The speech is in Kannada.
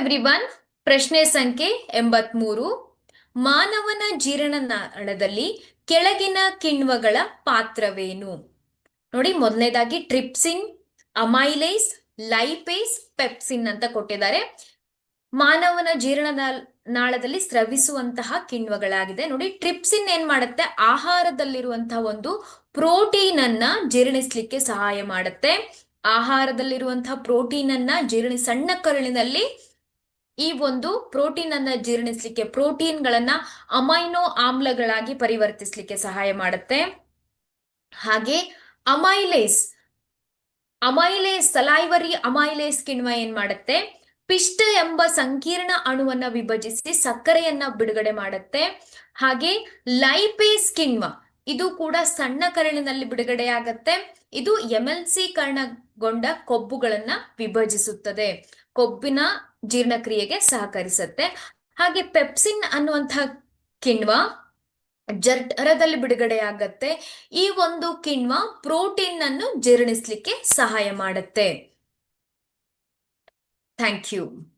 ಎವ್ರಿವನ್ ಪ್ರಶ್ನೆ ಸಂಖ್ಯೆ ಎಂಬತ್ಮೂರು. ಮಾನವನ ಜೀರ್ಣನಾಳದಲ್ಲಿ ಕೆಳಗಿನ ಕಿಣ್ವಗಳ ಪಾತ್ರವೇನು? ನೋಡಿ, ಮೊದಲನೇದಾಗಿ ಟ್ರಿಪ್ಸಿನ್, ಅಮೈಲೇಸ್, ಲೈಪೇಸ್, ಪೆಪ್ಸಿನ್ ಅಂತ ಕೊಟ್ಟಿದ್ದಾರೆ. ಮಾನವನ ಜೀರ್ಣನಾಳದಲ್ಲಿ ಸ್ರವಿಸುವಂತಹ ಕಿಣ್ವಗಳಾಗಿದೆ. ನೋಡಿ, ಟ್ರಿಪ್ಸಿನ್ ಏನ್ ಮಾಡುತ್ತೆ? ಆಹಾರದಲ್ಲಿರುವಂತಹ ಒಂದು ಪ್ರೋಟೀನ್ ಅನ್ನ ಜೀರ್ಣಿಸ್ಲಿಕ್ಕೆ ಸಹಾಯ ಮಾಡುತ್ತೆ. ಆಹಾರದಲ್ಲಿರುವಂತಹ ಪ್ರೋಟೀನ್ ಅನ್ನ ಜೀರ್ಣಿ ಸಣ್ಣ ಕರುಳಿನಲ್ಲಿ ಈ ಒಂದು ಪ್ರೋಟೀನ್ ಅನ್ನ ಜೀರ್ಣಿಸ್ಲಿಕ್ಕೆ ಪ್ರೋಟೀನ್ ಗಳನ್ನ ಅಮೈನೋ ಆಮ್ಲಗಳಾಗಿ ಪರಿವರ್ತಿಸ್ಲಿಕ್ಕೆ ಸಹಾಯ ಮಾಡುತ್ತೆ. ಹಾಗೆ ಅಮೈಲೇಸ್ ಅಮೈಲೇಸ್, ಸಲೈವರಿ ಅಮೈಲೇಸ್ ಕಿಣ್ವ ಏನ್ ಮಾಡುತ್ತೆ? ಪಿಷ್ಟ ಎಂಬ ಸಂಕೀರ್ಣ ಅಣುವನ್ನ ವಿಭಜಿಸಿ ಸಕ್ಕರೆಯನ್ನ ಬಿಡುಗಡೆ ಮಾಡುತ್ತೆ. ಹಾಗೆ ಲೈಪೇಸ್ ಕಿಣ್ವ ಇದು ಕೂಡ ಸಣ್ಣ ಕರಳಿನಲ್ಲಿ ಬಿಡುಗಡೆಯಾಗತ್ತೆ. ಇದು ಕರಣಗೊಂಡ ಕೊಬ್ಬುಗಳನ್ನ ವಿಭಜಿಸುತ್ತದೆ. ಕೊಬ್ಬಿನ ಜೀರ್ಣಕ್ರಿಯೆಗೆ ಸಹಕರಿಸುತ್ತೆ. ಹಾಗೆ ಪೆಪ್ಸಿನ್ ಅನ್ನುವಂತಹ ಕಿಣ್ವ ಜಠರದಲ್ಲಿ ಬಿಡುಗಡೆಯಾಗತ್ತೆ. ಈ ಒಂದು ಕಿಣ್ವ ಪ್ರೋಟೀನ್ ಅನ್ನು ಜೀರ್ಣಿಸ್ಲಿಕ್ಕೆ ಸಹಾಯ ಮಾಡುತ್ತೆ. Thank you.